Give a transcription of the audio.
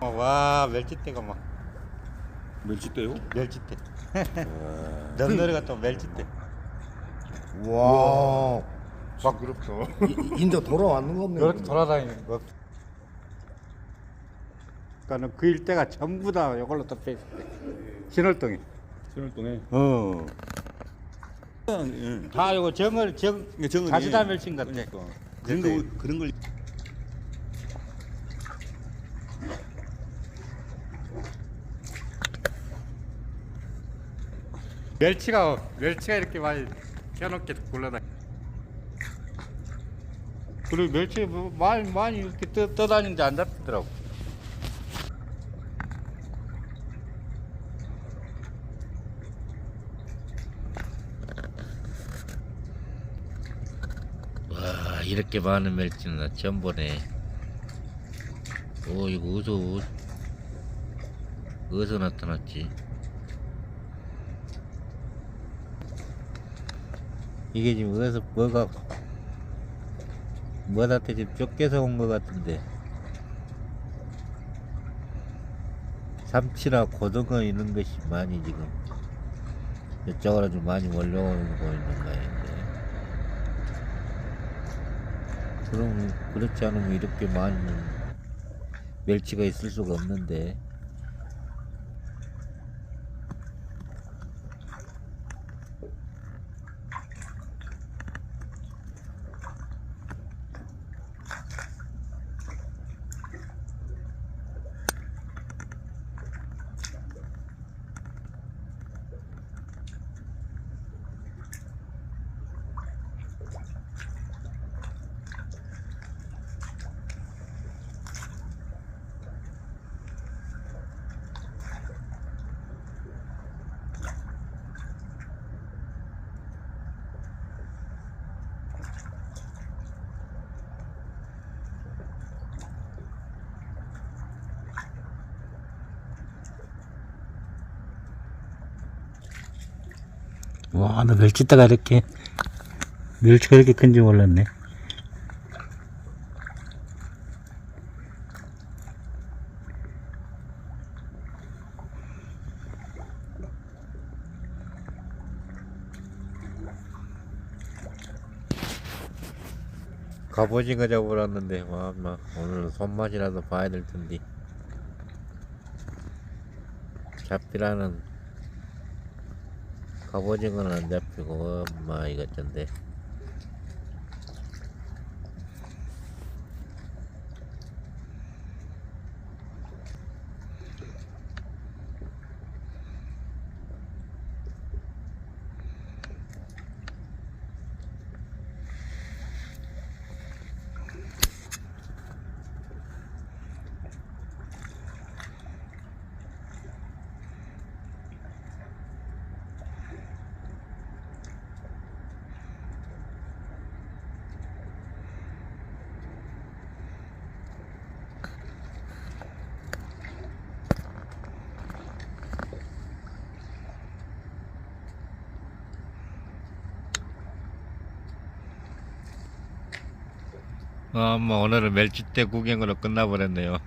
어, 와 멸치대가 막 멸치대요? 멸치대. 와. 넘너리 같은 멸치대. 와. 징그럽다. 이- 인도 돌아왔는 거 없네. 이렇게 돌아다니는 거. 그러니까는 그 일대가 전부 다 이걸로 덮여 있을 때. 신월동에. 신월동에. 어. 예. 다 이거 정을 정 이게 정은이. 다시 다 멸치인 것 같아. 그러니까. 그런 거 그런 걸 멸치가 멸치가 이렇게 많이 켜놓게 굴러다니. 그리고 멸치 뭐 많이 많이 이렇게 떠, 떠다니는데 안 잡히더라고. 와 이렇게 많은 멸치는 나 처음 보네 오 이거 어디서 어- 어디서 나타났지 이게 지금 어디서 뭐가 뭐한테 지금 쫓겨서 온 것 같은데. 삼치나 고등어 이런 것이 많이 지금 이쪽으로 좀 많이 몰려오는 거 있는 거예요 그럼 그렇지 않으면 이렇게 많은 멸치가 있을 수가 없는데 와 나 멸치다가 이렇게 멸치가 이렇게 큰지 몰랐네. 갑오징어 잡으러 왔는데 와, 막 오늘 손맛이라도 봐야 될 텐데. 잡히라는 갑오징어는 안 잡히고 엄마 이것쩐데 아, 엄마 오늘은 멸치대 구경으로 끝나버렸네요